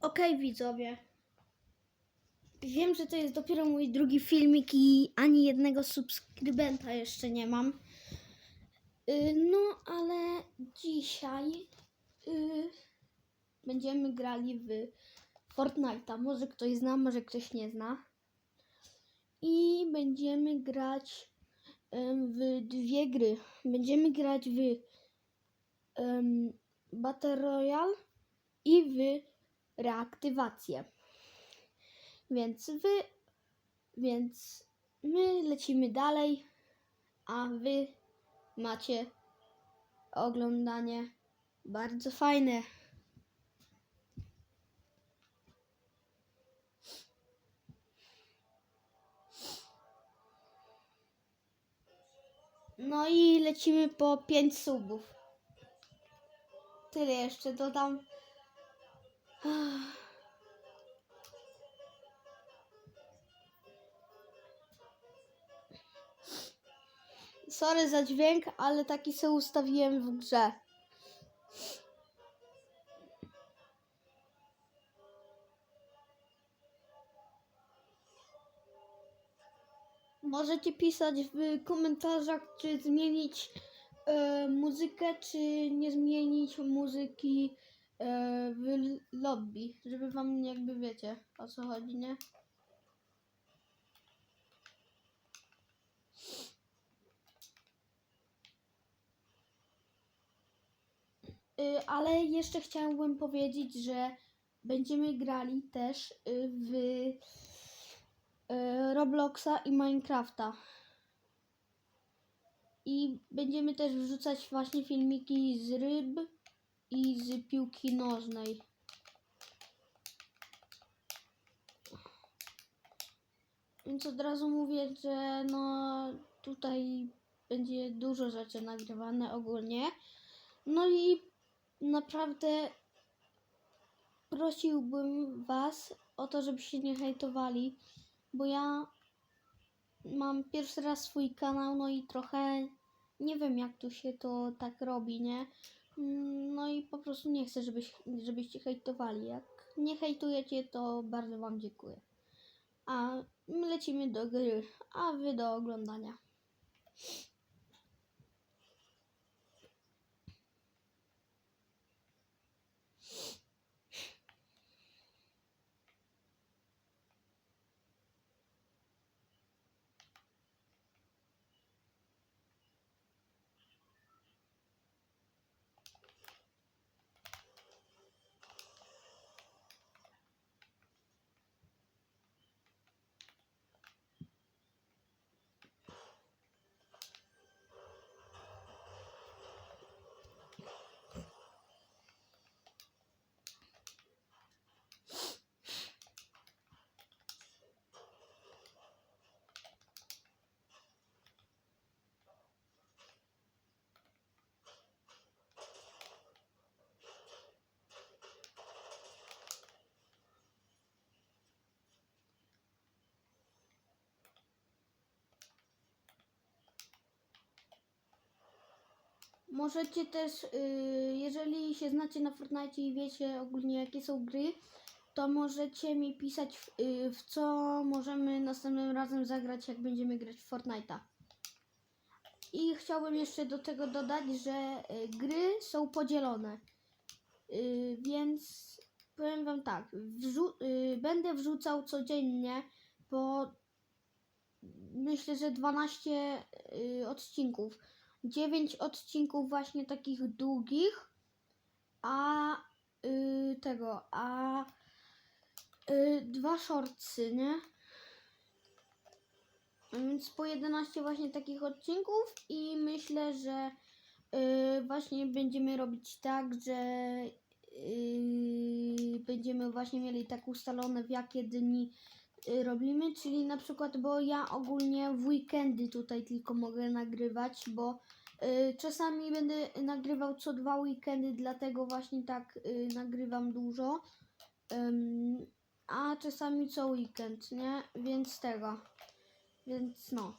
Okej, widzowie. Wiem, że to jest dopiero mój drugi filmik i ani jednego subskrybenta jeszcze nie mam. Y, No, ale dzisiaj y, będziemy grali w Fortnite'a. Może ktoś zna, może ktoś nie zna. I będziemy grać w dwie gry. Będziemy grać w Battle Royale i w reaktywację. Więc wy, więc my lecimy dalej, a wy macie oglądanie bardzo fajne. No i lecimy po 5 subów. Tyle jeszcze dodam. Sorry za dźwięk, ale taki sobie ustawiłem w grze. Możecie pisać w komentarzach, czy zmienić e, muzykę, czy nie zmienić muzyki lobby, żeby wam jakby wiecie o co chodzi, nie? Y, ale jeszcze chciałabym powiedzieć, że będziemy grali też y, w y, Robloxa i Minecrafta. I będziemy też wrzucać właśnie filmiki z ryb i z piłki nożnej. Więc od razu mówię, że no tutaj będzie dużo rzeczy nagrywane ogólnie. No i naprawdę prosiłbym Was o to, żebyście nie hejtowali, bo ja mam pierwszy raz swój kanał, no i trochę nie wiem, jak tu się to tak robi, nie? No i po prostu nie chcę, żebyś, żebyście hejtowali. Jak nie hejtujecie, to bardzo Wam dziękuję. A my lecimy do gry, a Wy do oglądania. Możecie też, y, jeżeli się znacie na Fortnite i wiecie ogólnie jakie są gry, to możecie mi pisać w, y, w co możemy następnym razem zagrać, jak będziemy grać w Fortnite'a. I chciałbym jeszcze do tego dodać, że y, gry są podzielone. Więc powiem Wam tak, wrzu- będę wrzucał codziennie po myślę, że 12 y, odcinków. 9 odcinków właśnie takich długich, a y, tego, a y, dwa shortsy, nie? Więc po 11 właśnie takich odcinków i myślę, że y, właśnie będziemy robić tak, że y, będziemy właśnie mieli tak ustalone w jakie dni robimy, czyli na przykład, bo ja ogólnie w weekendy tutaj tylko mogę nagrywać, bo y, czasami będę nagrywał co dwa weekendy, dlatego właśnie tak y, nagrywam dużo, Ym, a czasami co weekend, nie? Więc tego, więc no.